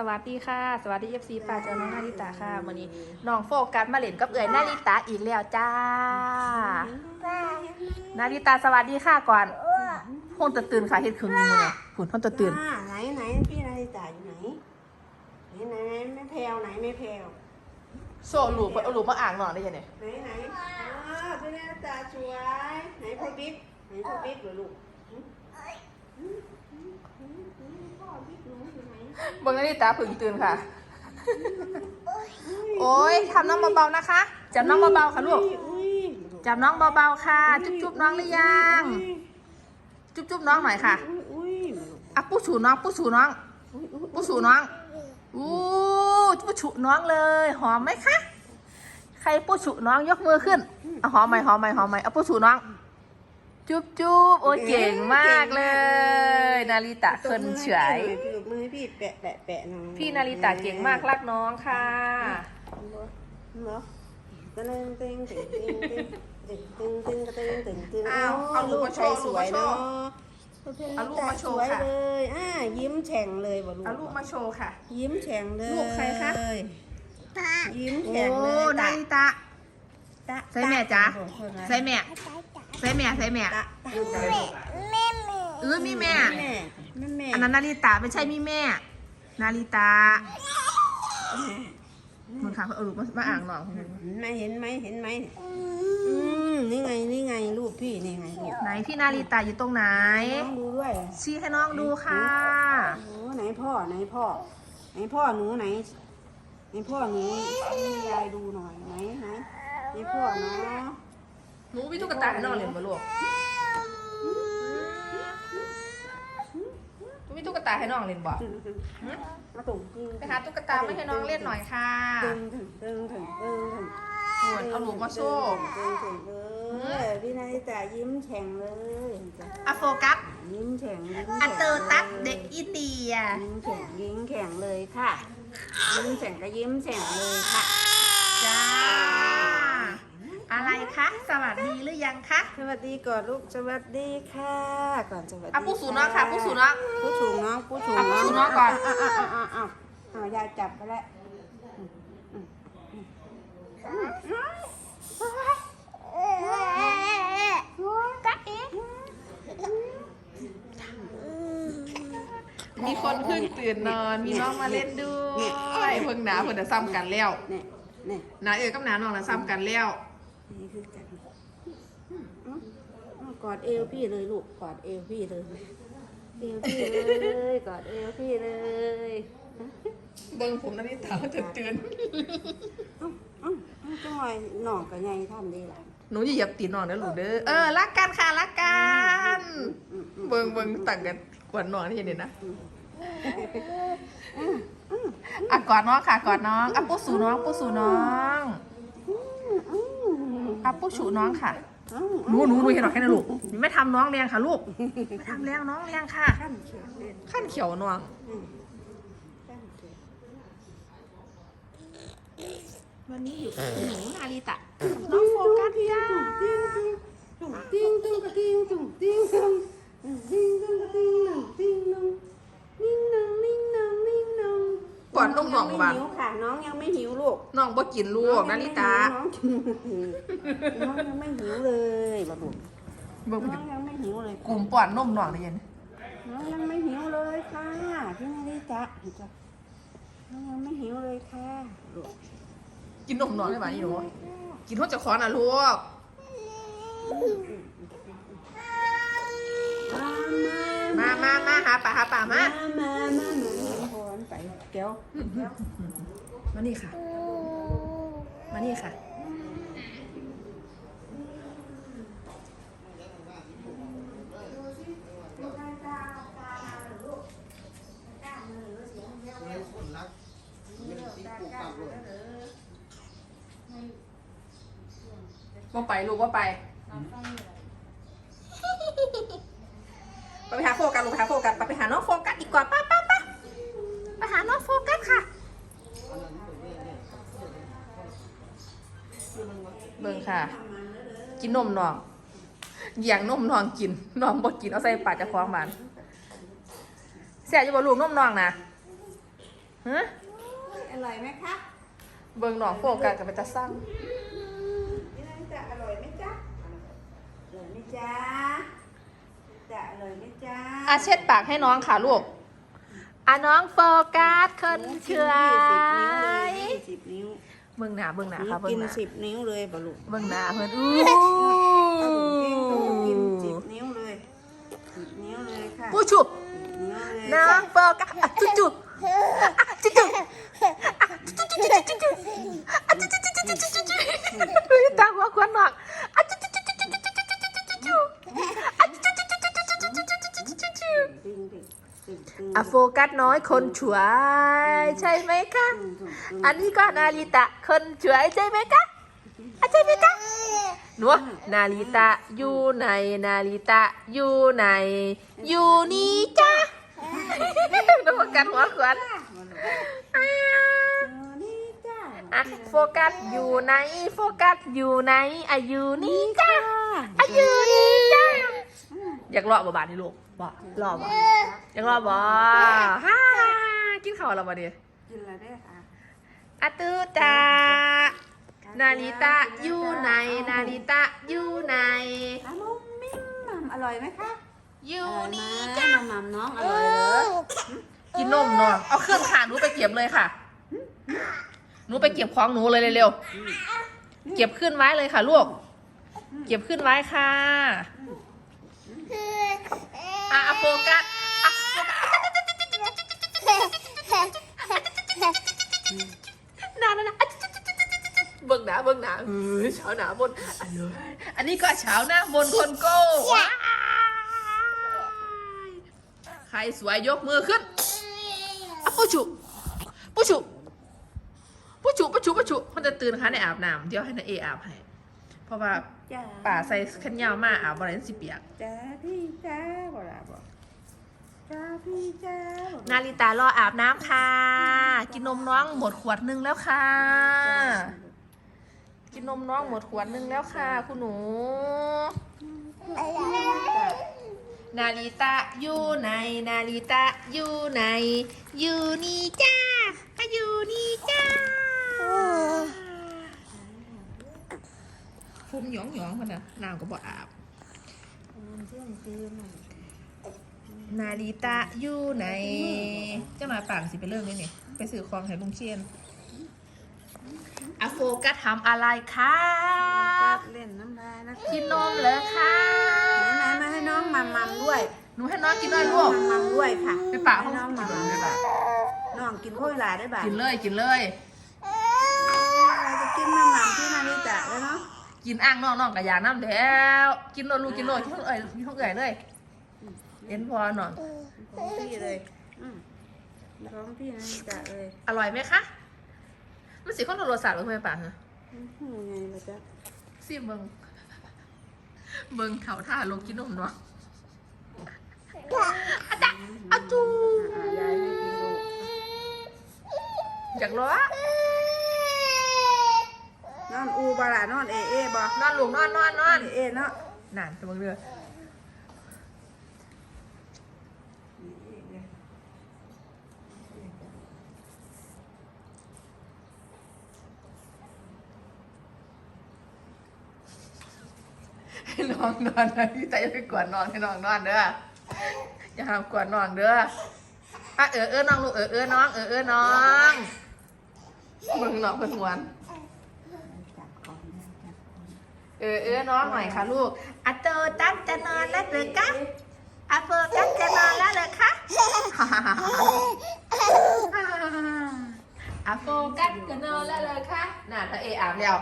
สวัสดีค่ะ สวัสดีเอฟซีป้าเจ้าน้องนาริตาค่ะวันนี้น้องโฟกัสมาเล่นกับเอ๋ยนาริตาอีกแล้วจ้า นาริตาสวัสดีค่ะก่อนพ่นตะตื่นค่ะเฮ็ดครึ่งหนึงเลยหุ่นพ่นตะตื่นอ่าไหนไหนพี่นาฬิตาอยู่ไหนไหนไหนไหนไม่แพลวไหนไม่แพลวโซ่หลูกเอาหลูกมาอ่างหน่อยได้ยังไงไหนไหนอ่าพี่นาฬิตาสวยไหนพ่อบิ๊กไหนพ่อบิ๊กเหรอลูก หึหึหึหึหึพ่อบิ๊กหนูอยู่ไหนเบิ่งนาริตาเพึ่งตื่นค่ะ โอ้ยทำน้องเบาๆนะคะ จับน้องเบาๆค่ะลูกอุ้ยจับน้องเบาๆค่ะ จุ๊บๆน้องหรือยัง จุ๊บๆน้องหน่อยค่ะอุ้ยอุ้ยอะปุ๊สูน้องปุ๊สูน้องอุ้ยอุ้ยปุ๊สูน้องอู้ปุ๊ฉุน้องเลย หอมไหมคะ ใครปุ๊ฉุน้องยกมือขึ้นเอาหอมไหมหอมไหมหอมไหมเอาปุ๊ฉุน้อง จุ๊บจุ๊บโอ้ยเก่งมากเลย นาริตะเคินเฉยตบมือให้พี่แปะแปะแปะหน่อยพี่นาริตะเก่งมากรักน้องค่ะเหรอตึงตึงตึงตึงตึงตึงตึงตึงตึงตึงอ้าวเอาลูกมาโชว์สวยลูกมาโชเนาะว์เอาลูกมาโชว์สวยค่ะเลยอ่ายิ้มแฉ่งเลยบ่ลูกเอาลูกมาโชว์ค่ะ ยิ้มแฉ่งเลยลูกใครคะยิ้มโอ้แฉ่งเลยนาริตะตะใส่แม่จ๊ะตใส่แม่ ใส่แม่ใส่แม่ตะตะเออมีแม่ แม่แม่แม่อันนั้นนาริตะไม่ใช่มีแม่ นาริตะมึงค่ะเอาลูกมามาอ่างหน่อยเห็นไหมเห็นไหมเห็นไหมอืมนี่ไงนี่ไงลูกพี่นี่ไงลูกไหนพี่นาริตะอยู่ตรงไหน น้องดูด้วยชี้ให้น้องดูค่ะ โอ้ไหนพ่อไหนพ่อ ไหนพ่อหนูไหนไหนพ่อหนูให้ยายดูหน่อยไหนไหนไหนพ่อเนาะ หนูมีตุ๊กตาให้น้องเล่นบ่ลูกหนูมีตุ๊กตาให้น้องเล่นบ่มาตุ่มจริงไปหาตุ๊กตามาให้น้องเล่นหน่อยค่ะตึงถึงตึงถึงตึงถึงส่วนเอาลูกมาโชว์ตึงถึงเออพี่นายจ๋ายิ้มแฉ่งเลยจ้ะอะโฟกัสยิ้มแฉ่งยิ้มอะแฉ่งเตอร์ตัสเด็กอีเตียยิ้มแฉ่งยิ้มแฉ่งเลยค่ะ ยิ้มแฉ่งก็ยิ้มแฉ่งเลยค่ะจ้า อะไรคะ สวัสดีหรือยังคะ สวัสดีก่อนลูกสวัสดีค่ะก่อนสวัสดีอะผู้สูงน้องค่ะ ผู้สูงน้อง ผู้สูงน้องผู้สูงอะผู้สูงน้องก่อนอะอะอะอะอะอะยายจับไปแล้วอืมอืมอืมอืมจ๊ะเอ๊ะมีคนเพิ่งตื่นนอน มีน้องมาเล่นด้วยเพิ่งหนาเพิ่งจะซ้ำกันแล้วเนี่ยเนี่ยหนาเอ๋ยกับหนาน้องนะซ้ำกันแล้ว นี่คือกันอืมอืมอืมกอดเอวพี่เลยลูกกอดเอวพี่เลยเอวพี่เลยกอดเอวพี่เลยเบิ้งผมนาฬิตาจะตื่นอืมอืมอืมจังหวะหน่องกับไงท่านดีหล่ะหนูอย่าเหยียบตีนน้องนะลูกเด้อเออรักกันค่ะรักกันอืมอืมเบิ้งเบิ้งต่างกันกวนน้องนี่เห็นนะอะกอดน้องค่ะกอดน้องอะปุ๊สูน้องปุ๊สูน้อง เอาปุ๊บฉุน้องค่ะหนูหนูหนูเห็นหรอแค่นั้นลูกไม่ทำน้องเลี้ยงค่ะลูกไม่ทำเลี้ยงน้องเลี้ยงค่ะ ขั้นเขียวเล่นขั้นเขียวน้อง อืมขั้นเขียววันนี้อยู่กับหนูนาริตะน้องโฟกัสย่าติ้งตุ้งติ้งตุ้งติ้งตุ้งติ้งตุ้งติ้งตุ้งติ้งติ้งติ้งติ้งติ้งติ้ง กอดน้องน้องไม่บ้างหิวค่ะ น้องยังไม่หิวลูกน้องบ่กินลูกนาริตาน้องน้องยังไม่หิวเลยบ่ลูกเบิ่งน้องยังไม่หิวเลยกลุ่มป้อนนมน้องได้ยังน้องยังไม่หิวเลยค่ะพี่นาฬิกาจ้ะน้องยังไม่หิวเลยค่ะลูกกินนมน้องได้ไหมนี่หนูกินทอดจะคอนะลูกมามามามาหาป่าหาป่ามามามามามาพร ไปเกียวมานี่ค่ะ มานี่ค่ะ ว่าไปลูกว่าไป ไปหาโฟกัสลูกไปหาโฟกัสไปไปหาน้องโฟกัสดีกว่าป้าป้าป้าไป หาน้องโฟกัสค่ะ เบิ่งค่ะ กินนมน้องเหยียงนมน้องกินน้องบ่กินเอาใส่ปากจะคล้องมันเสียจะบ่ลูกนมน้องนะหฮะอร่อยไหมคะ เบิ่งหนองโฟกัสกับไปตาสั่งนี่นาริตะอร่อยไหมจ๊ะอร่อยไหมจ๊ะจะอร่อยไหมจ๊ะอาเช็ดปากให้น้องค่ะลูก อะน้องโฟกัสคนเฉยสิบนิ้วเบิ่งหน้าเบิ่งหน้าเลยค่ะกิเบิ่งนหน้าสิบนิ้วเลยบลุเบิ่งหน้าเพิ่นอู้กินสิบนิ้วเลยสิบนิ้วเลยค่ะผู้ชุบสิบนิ้วเลยน้องโฟกัสอะจุ๊จุ๊อะจุ๊จุ๊อะจุ๊จุ๊จุ๊จุ๊จุ๊อะจุ๊จุ๊จุ๊จุ๊จุ๊จุ๊จุ๊เฮ้ยตาหัวควันหนอก อะโฟกัสน้อยคนฉวย ใช่ไหมคะดึงดึงดึงอันนี้ก็นาริตะคนฉวยใช่ไหมคะอะใช่ไหมคะหนูนาริตะอยู่ไหนนาริตะอยู่ไหนอยู่นี่จ้าน้องโฟกัสหัวขวัญอ่าเออนี่จ้าอะโฟกัสอยู่ไหนโฟกัสอยู่ไหนอะอยู่นี่จ้าอะอยู่นี่จ้าอยากรอบ่บาทนี่ลูก บ่รอบ่อยากรอบ่ฮ่ากินข้าวแล้วบ่เดีกินอะไรได้ค่ะอาตูตานาริตะอยู่ไหนนาริตะอยู่ไหนอามุมมิ้มมัมอร่อยไหมคะอยู่อร่อยไหมนี่จ้ามัมมัมน้องอร่อยเหรอกินนมเนาะเอาเครื่องขาหนูไปเก็บเลยค่ะหนูไปเก็บของหนูเลยเร็วๆเก็บขึ้นไว้เลยค่ะลูก เก็บขึ้นไว้ค่ะ อะโฟกัสอะโฟกัสหนาหนาหนาเบิ่งหนาเบิ่งหนาเฮ้ยเช้าหนาบนอันเลยอันนี้ก็เช้าหน้าบนคนโก้ว้ายใครสวยยกมือขึ้นอะปุ๊ชุปุ๊ชุปุ๊ชุปุ๊ชุปุ๊ชุมันจะตื่นค่ะในอาบน้ำเดี๋ยวให้นาเออาบให้ เพราะว่าจ้าป่าใส่แขนยาวมาอาบบริเวณสิเปียก จ้าพี่จ้าบอกละบอกจ้าพี่จ้าบอกนาริตารออาบน้ำค่ะ กินนมน้องหมดขวดนึงแล้วค่ะ กินนมน้องหมดขวดนึงแล้วค่ะ คุณหนู นาริตะอยู่ไหนนาริตะอยู่ไหนอยู่นี่จ้าก็อยู่นี่จ้า ผมหยองหยองๆมันนะน้ำก็บ่อาบเชื่อมเตือนหน่อยนาริตะอยู่ไหนเจ้าหน่อยป่างสิไปเริ่มเลยนี่ไปสื่อคลองให้ลุงเชียนอะโฟกัสทำอะไรครับเล่นน้ำลายนะกินนมเหรอคะไหนๆมาให้น้องมัมมัมด้วยหนูให้น้องกินด้วยลูกมัมมัมด้วยค่ะไปป่าห้ให้องน้องกิมันมเลมัมยไปป่าน้องกินโค้ยหลาได้บ่ากินเลยกินเลยเราจะกินมัมมัมที่นาริตะแล้วเนาะ กินอ่างน้องน้องกับยาน้ำแล้ว กินโลลูกกินโลกินท้องเอ่ยกินท้องเอ่ยเลยเอ็นพอหน่อยของพี่เลยอืมของพี่นาริตะเลย อร่อยไหมคะ มันสีข้าวโรสาหรือไม่ป่าฮะอื้อหือไงล่ะจ๊ะสิเบิงเบิงเขาท่าลงกินนมเนาะอาจารย์อาจูอ่ายายให้กินลูกอยากร้อ นอนอูบาล่ะนอนเอเอบอนอนลูกนอนนอนนอนเอเอเนาะนานจะบังเรือให้น้องนอนนะพี่แต่อย่าไปกวนนอนให้น้องนอนเด้ออย่าห้ามกวนน้องเด้ออะเออเออน้องลูกเออเออน้องเออเออน้องมึงน้องเป็นหวน จับก่อนนะจับก่อน เออเออน้องหน่อยค่ะลูกอะโตตั้งจะนอนแล้วเหรือคะอะโฟตั้งจะนอนแล้วเหรอคะอะโฟกัสจะนอนแล้วเหรอคะน่ะถ้าเออาบแล้ว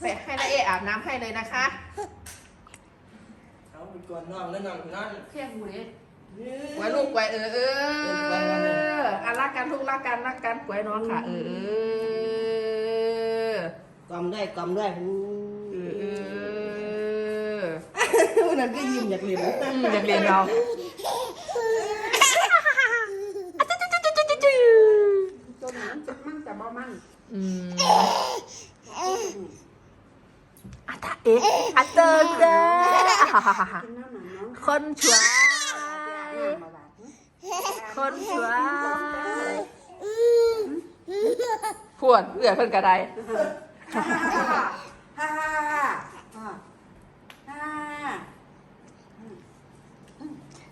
ไปให้นาเออาบน้ำให้เลยนะคะเอาไปกวนน้องแล้วน้องอยู่นั่นเที่ยงหูดินี่ไว้ลูกไว้เออเอออะรักกันลูกรักกันรักกันไว้น้องค่ะ เออเออกำได้กำได้อู้เนั้นก็ยิ้มอยากเรียนอืมอยากเรียนเราจนมันจะมั่งจะบ่มั่งอืมอะตาเอะอะเตอร์เด้อกินน้ำหนังน้องคนสวย คนสวยปวดเอื่อเพิ่นกระไดฮ่าฮ่า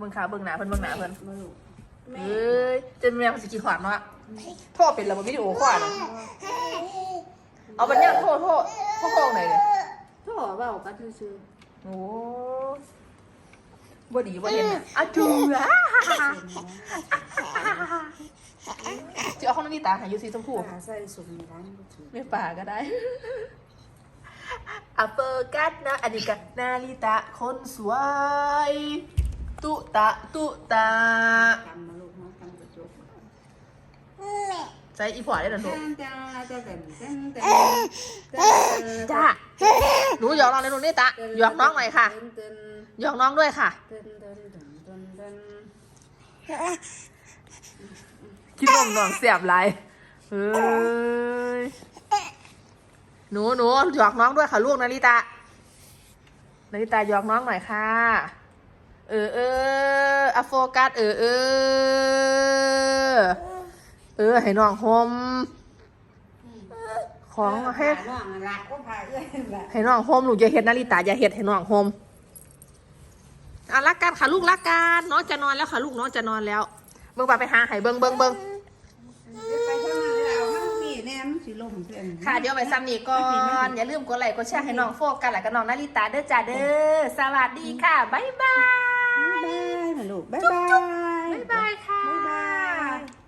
เบิ่งหกแม่เลยอืมเบิ่งขาเบิ่งหน้าเพิ่นเบิ่งหน้าเพิ่นมาลูกแม่เอ้ยจนแม่เพิ่นสิขี้ขวานเนาะโทษเป็นระบบวิดีโอขวานอะเอาบัญญัติโทษโทษโทษโทษไหนเนี่ยโถ่เว้ากันซื่อโอ้บ่ดีบ่เห็นอะอะจูอะจะเอาของนาฬิตาใหายูซีชมพูๆหาใส่สุกในร้านบ่ถือไม่ป่าก็ได้อะเปิดกัดนะอันนี้กันาฬิตาคนสวย ตุตะตุตะกำมาลูกเนาะกำกระจกใส่อีพอได้หน่อยจ้าลูกจ้าจ้าจ้าจ้าจ้าจ้าหนูหยอกน้องเลยหนูนี่ตะหยอกน้องหน่อยค่ะเต้นเต้นหยอกน้องด้วยค่ะเต้นเต้นเต้นเต้นเต้นคิดนมน้องเสียบไรเฮ้ยหนูหนูหยอกน้องด้วยค่ะลูกนาริตะนาริตาหยอกน้องหน่อยค่ะ เออเอออะโฟกัสเออเออเออให้น้องโฮมของให้น้องละก็พาเอื้อยละให้น้องโฮมลูกอย่าเห็ดนาริตาอย่าเห็ดให้น้องโฮมอะรักกันค่ะลูกรักกันน้องจะนอนแล้วค่ะลูกน้องจะนอนแล้ว เบิ่งไปไปหาให้เบิ่งเบิ่งเบิ่งไปทางนั้นแล้วมันมีแน่มันสิลมเพื่อนค่ะเดี๋ยวไปซ้ำนี่ก่อนอย่าลืมกดไลค์กดแชร์ให้น้องโฟกัสและก็น้องนาริตาเด้อจ้าเด้อสวัสดีค่ะ บ๊ายบายายบายมาลูกบายบาย บ๊ายบายค่ะ บ๊ายบาย